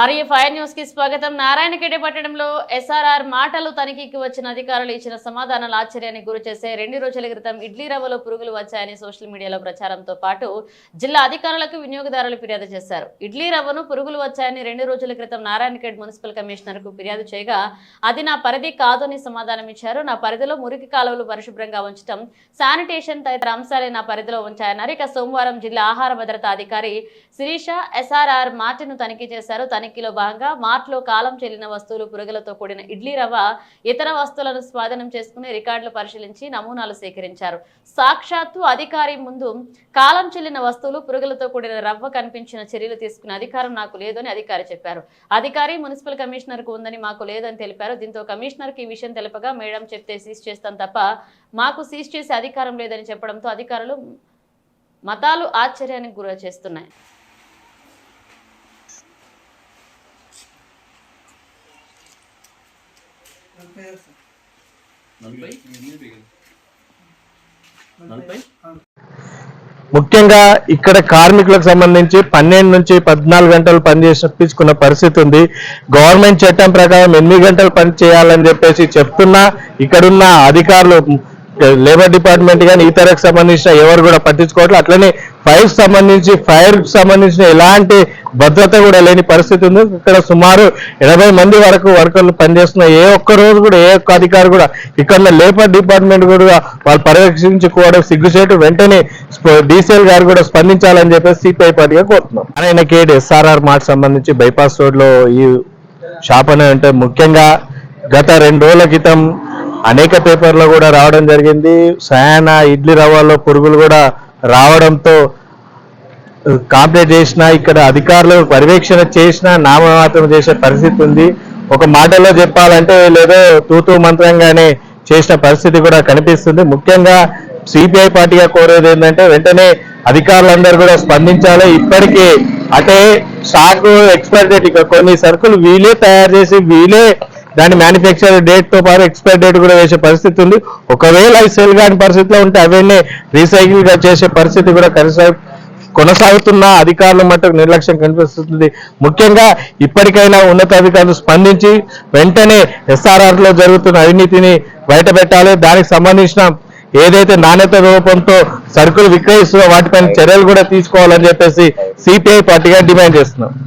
Arya fire న్యూస్కి స్వాగతం నారాయణఖేడ్ పట్టణంలో ఎస్ఆర్ఆర్ మాటలు తనిఖీకి వచ్చిన అధికారులు ఇచ్చిన సమాధానాలు ఆశ్చర్యానికి గురి చేసే రెండు రోజుల క్రితం ఇడ్లీ రవ్వలో పురుగులు వచ్చాయని సోషల్ మీడియాలో ప్రచారంతో పాటు జిల్లా అధికారులకు వినియోగదారులు ఫిర్యాదు చేశారు. ఇడ్లీ రవ్వను పురుగులు వచ్చాయని రెండు రోజుల క్రితం నారాయణఖేడ్ మున్సిపల్ కమిషనర్కు ఫిర్యాదు చేయగా అది నా పరిధి కాదు అని సమాధానం ఇచ్చారు. నా పరిధిలో మురికి కాలువలు పరిశుభ్రంగా ఉంచడం శానిటేషన్ తదితర అంశాలే నా పరిధిలో ఉంచాయన్నారు. ఇక సోమవారం జిల్లా ఆహార భద్రతా అధికారి శిరీష ఎస్ఆర్ఆర్ మాటను తనిఖీ చేశారు. తనిఖీలో భాగంగా మార్ట్లో కాలం చెల్లిన వస్తువులు పురుగులతో కూడిన ఇడ్లీ రవ్వ ఇతర వస్తువులను స్వాధీనం చేసుకుని రికార్డులు పరిశీలించి నమూనాలు సేకరించారు. సాక్షాత్తు అధికారి ముందు కాలం చెల్లిన వస్తువులు పురుగులతో కూడిన రవ్వ కనిపించిన చర్యలు తీసుకునే అధికారం నాకు లేదని అధికారి చెప్పారు. అధికారి మున్సిపల్ కమిషనర్కు ఉందని మాకు లేదని తెలిపారు. దీంతో కమిషనర్కి ఈ విషయం తెలపగా మేడం చెప్తే సీజ్ చేస్తాం తప్ప మాకు సీజ్ చేసే అధికారం లేదని చెప్పడంతో అధికారులు మతాలు ఆశ్చర్యానికి గురి చేస్తున్నాయి. ముఖ్యంగా ఇక్కడ కార్మికులకు సంబంధించి పన్నెండు నుంచి పద్నాలుగు గంటలు పనిచేసిన పరిస్థితి ఉంది. గవర్నమెంట్ చట్టం ప్రకారం ఎనిమిది గంటలు పని చేయాలని చెప్పేసి చెప్తున్నా ఇక్కడున్న అధికారులు లేబర్ డిపార్ట్మెంట్ కానీ ఇతరకు సంబంధించిన ఎవరు కూడా పట్టించుకోవట్లేదు అట్లనే ఫైర్ సంబంధించి ఫైర్ సంబంధించిన ఎలాంటి భద్రత కూడా లేని పరిస్థితి ఉంది. ఇక్కడ సుమారు ఎనభై మంది వరకు వర్కర్లు పనిచేస్తున్న ఏ ఒక్క రోజు కూడా ఏ ఒక్క అధికారి కూడా ఇక్కడ లేబర్ డిపార్ట్మెంట్ కూడా వాళ్ళు పర్యవేక్షించుకోవడం సిగ్గుచేటు వెంటనే డీసీఎల్ గారు కూడా స్పందించాలని చెప్పేసి సిపిఐ పార్టీగా కోరుతున్నాం. ఆయన కేడ్ ఎస్ఆర్ఆర్ మార్ట్ సంబంధించి బైపాస్ రోడ్లో ఈ షాప్ అనేది అంటే ముఖ్యంగా గత రెండు రోజుల క్రితం అనేక పేపర్లో కూడా రావడం జరిగింది. సయానా ఇడ్లీ రవ్వలో పురుగులు కూడా రావడంతో కాంప్లైంట్ చేసిన ఇక్కడ అధికారులు పర్యవేక్షణ చేసిన నామమాత్రం చేసే పరిస్థితి ఉంది. ఒక మాటలో చెప్పాలంటే లేదో తూతూ మంత్రంగానే చేసిన పరిస్థితి కూడా కనిపిస్తుంది. ముఖ్యంగా సిపిఐ పార్టీగా కోరేది ఏంటంటే వెంటనే అధికారులందరూ కూడా స్పందించాలి. ఇప్పటికే అంటే స్టాక్ ఎక్స్పైర్ డేట్ ఇక కొన్ని సరుకులు వీలే తయారు చేసి వీలే దాని మ్యానుఫ్యాక్చర్ డేట్తో పాటు ఎక్స్పైర్ డేట్ కూడా వేసే పరిస్థితి ఉంది. ఒకవేళ అవి సేల్ కాని పరిస్థితిలో ఉంటే అవన్నీ రీసైకిల్గా చేసే పరిస్థితి కూడా కొనసాగు కొనసాగుతున్న అధికారుల మట్టుకు నిర్లక్ష్యం కనిపిస్తుంది. ముఖ్యంగా ఇప్పటికైనా ఉన్నతాధికారులు స్పందించి వెంటనే ఎస్ఆర్ఆర్లో జరుగుతున్న అవినీతిని బయటపెట్టాలి. దానికి సంబంధించిన ఏదైతే నాణ్యత రూపంతో సరుకులు విక్రయిస్తున్న వాటిపైన చర్యలు కూడా తీసుకోవాలని చెప్పేసి సిపిఐ పార్టీగా డిమాండ్ చేస్తున్నాం.